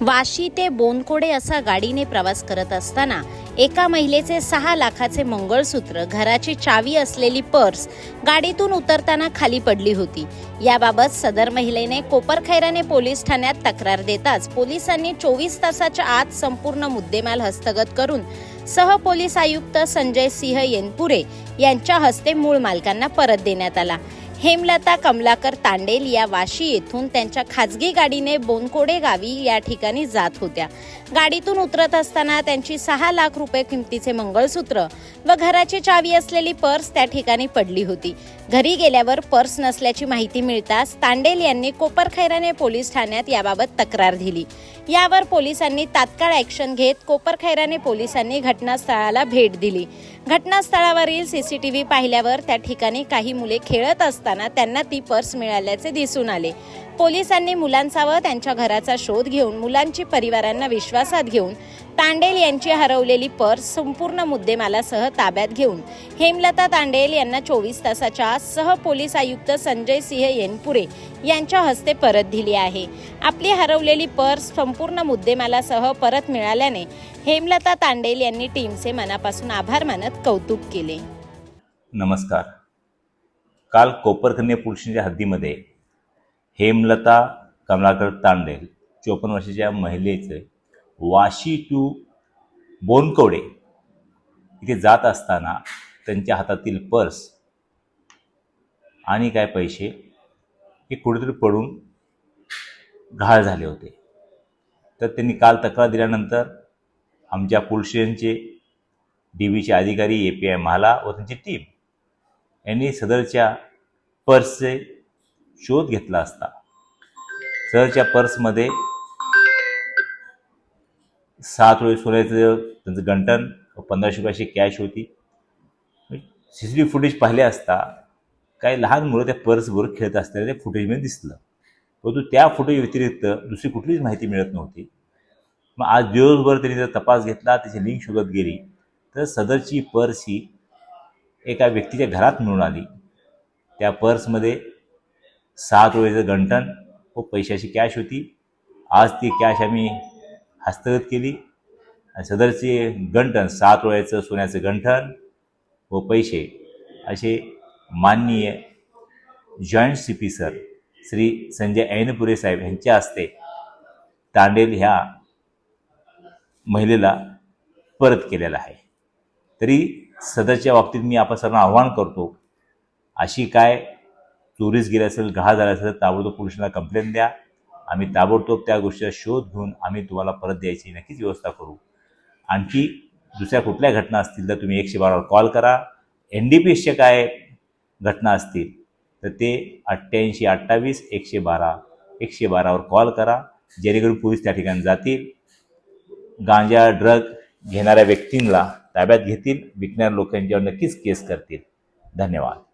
वाशी ते बोनकोडे असा गाडीने प्रवास करत असताना एका महिलेचे सहा लाखाचे मंगळसूत्र घराची चावी असलेली पर्स गाडीतून उतरताना खाली पडली होती. याबाबत सदर महिलेने कोपरखैराने पोलीस ठाण्यात तक्रार देताच पोलिसांनी चोवीस तासाच्या आत संपूर्ण मुद्देमाल हस्तगत करून सह पोलीस आयुक्त संजय सिंह येनपुरे यांच्या हस्ते मूळ मालकांना परत देण्यात आला. हेमलता कमलाकर तांडेल या वाशी येथून त्यांच्या खाजगी गाडीने बोनकोडे गावी या ठिकाणी जात होत्या. गाडीतून उतरत असताना त्यांची सहा लाख रुपये किमतीचे मंगळसूत्र व घराची चावी असलेली पर्स त्या ठिकाणी पडली होती. घरी गेल्यावर पर्स नसल्याची माहिती मिळताच तांडेल यांनी कोपरखैराने पोलीस ठाण्यात याबाबत तक्रार दिली. यावर पोलिसांनी तात्काळ ॲक्शन घेत कोपरखैराने पोलिसांनी घटनास्थळाला भेट दिली. घटनास्थळावरील सीसीटीव्ही पाहिल्यावर त्या ठिकाणी काही मुले खेळत असतात असताना त्यांना ती पर्स मिळाल्याचे दिसून आले. पोलिसांनी मुलांचा व त्यांच्या घराचा शोध घेऊन मुलांची परिवारांना विश्वासात घेऊन तांडेल यांची हरवलेली पर्स संपूर्ण मुद्देमालासह ताब्यात घेऊन हेमलता तांडेल यांना चोवीस तासाच्या सह पोलीस आयुक्त संजय सिंह येनपुरे यांच्या हस्ते परत दिली आहे. आपली हरवलेली पर्स संपूर्ण मुद्देमालासह परत मिळाल्याने हेमलता तांडेल यांनी टीमचे मनापासून आभार मानत कौतुक केले. नमस्कार. काल कोपरखन्ने पुरुषांच्या हद्दीमध्ये हेमलता कमलाकर तांडेल चोपन्न वर्षाच्या महिलेचं वाशी टू बोनकवडे इथे जात असताना त्यांच्या हातातील पर्स आणि काय पैसे हे कुठेतरी पडून घाळ झाले होते. तर त्यांनी काल तक्रार दिल्यानंतर आमच्या पोलीस स्टेशनचे डी व्हीचे अधिकारी ए पी आय महाला व त्यांची टीम यांनी सदरच्या पर्सचे शोध घेतला असता. सदरच्या पर्समध्ये सात वेळ सोन्याचं त्यांचं गंटन व पंधराशे रुपयाची कॅश होती. C C T V footage पाहिले असता काही लहान मुलं त्या पर्सबरोबर खेळत असताना त्या फुटेजमध्ये दिसलं. परंतु त्या फुटेज व्यतिरिक्त दुसरी कुठलीच माहिती मिळत नव्हती. मग आज दिवसभर त्यांनी जर तपास घेतला त्याची लिंक शोधत गेली तर सदरची पर्स ही एका व्यक्तीच्या घरात मिळून आली. त्या पर्समध्ये सात वेळेचं गंठन व पैशाची कॅश होती. आज ती कॅश आम्ही हस्तगत केली. आणि सदरचे गंठन सात वेळेचं सोन्याचं गंठन व पैसे असे माननीय joint C P sir Shri Sanjay Ainpure साहेब यांच्या हस्ते तांडेल ह्या महिलेला परत केलेला आहे. तरी सदरच्या बाबतीत मी आपण सर्वांना आव्हान करतो अशी काय चोरीस गेली असेल गहा झाला असेल तर ताबडतोब पोलिसांना कंप्लेंट द्या. आम्ही ताबडतोब त्या गोष्टीचा शोध घेऊन आम्ही तुम्हाला परत द्यायची नक्कीच व्यवस्था करू. आणखी दुसऱ्या कुठल्या घटना असतील तर तुम्ही एकशे बारावर कॉल करा. एन डी पी एसच्या काय घटना असतील तर ते अठ्ठ्याऐंशी अठ्ठावीस एकशे बारा एकशे बारावर कॉल करा. जेणेकरून पोलीस त्या ठिकाणी जातील. गांजा ड्रग घेणाऱ्या व्यक्तींना ताब्यात घेतील विकणाऱ्या लोकांच्यावर नक्कीच केस करतील. धन्यवाद.